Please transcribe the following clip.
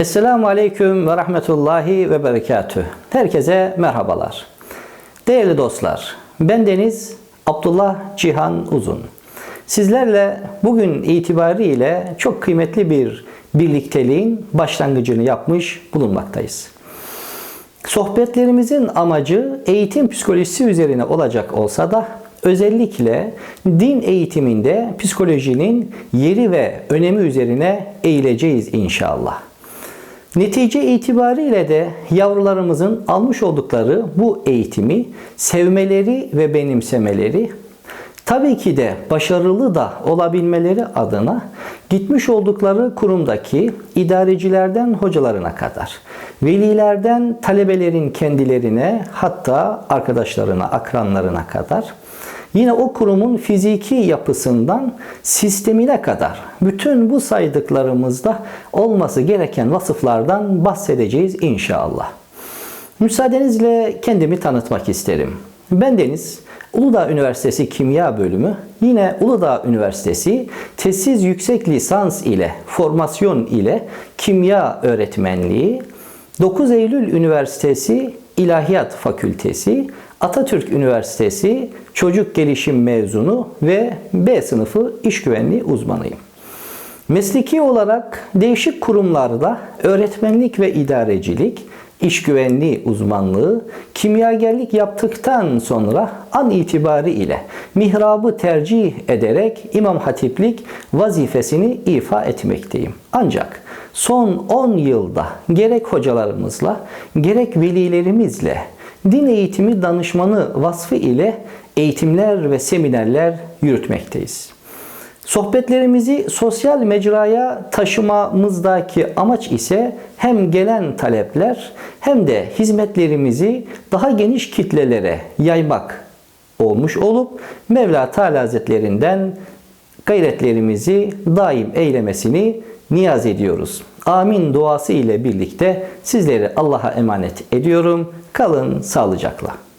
Esselamu Aleyküm ve Rahmetullahi ve Berekatüh. Herkese merhabalar. Değerli dostlar, bendeniz Abdullah Cihan Uzun. Sizlerle bugün itibariyle çok kıymetli bir birlikteliğin başlangıcını yapmış bulunmaktayız. Sohbetlerimizin amacı eğitim psikolojisi üzerine olacak olsa da özellikle din eğitiminde psikolojinin yeri ve önemi üzerine eğileceğiz inşallah. Netice itibariyle de yavrularımızın almış oldukları bu eğitimi sevmeleri ve benimsemeleri tabii ki de başarılı da olabilmeleri adına gitmiş oldukları kurumdaki idarecilerden hocalarına kadar, velilerden talebelerin kendilerine hatta arkadaşlarına, akranlarına kadar Yine o kurumun fiziki yapısından sistemine kadar bütün bu saydıklarımızda olması gereken vasıflardan bahsedeceğiz inşallah. Müsaadenizle kendimi tanıtmak isterim. Ben Deniz, Uludağ Üniversitesi Kimya Bölümü, yine Uludağ Üniversitesi Tesis Yüksek Lisans ile Formasyon ile Kimya Öğretmenliği, 9 Eylül Üniversitesi İlahiyat Fakültesi, Atatürk Üniversitesi Çocuk Gelişim mezunu ve B sınıfı iş güvenliği uzmanıyım. Mesleki olarak değişik kurumlarda öğretmenlik ve idarecilik, iş güvenliği uzmanlığı, kimyagerlik yaptıktan sonra an itibari ile mihrabı tercih ederek İmam Hatiplik vazifesini ifa etmekteyim. Ancak son 10 yılda gerek hocalarımızla gerek velilerimizle din eğitimi danışmanı vasfı ile eğitimler ve seminerler yürütmekteyiz. Sohbetlerimizi sosyal mecraya taşımamızdaki amaç ise hem gelen talepler hem de hizmetlerimizi daha geniş kitlelere yaymak olmuş olup Mevla Teala Hazretlerinden gayretlerimizi daim eylemesini niyaz ediyoruz. Amin duası ile birlikte sizleri Allah'a emanet ediyorum. Kalın sağlıcakla.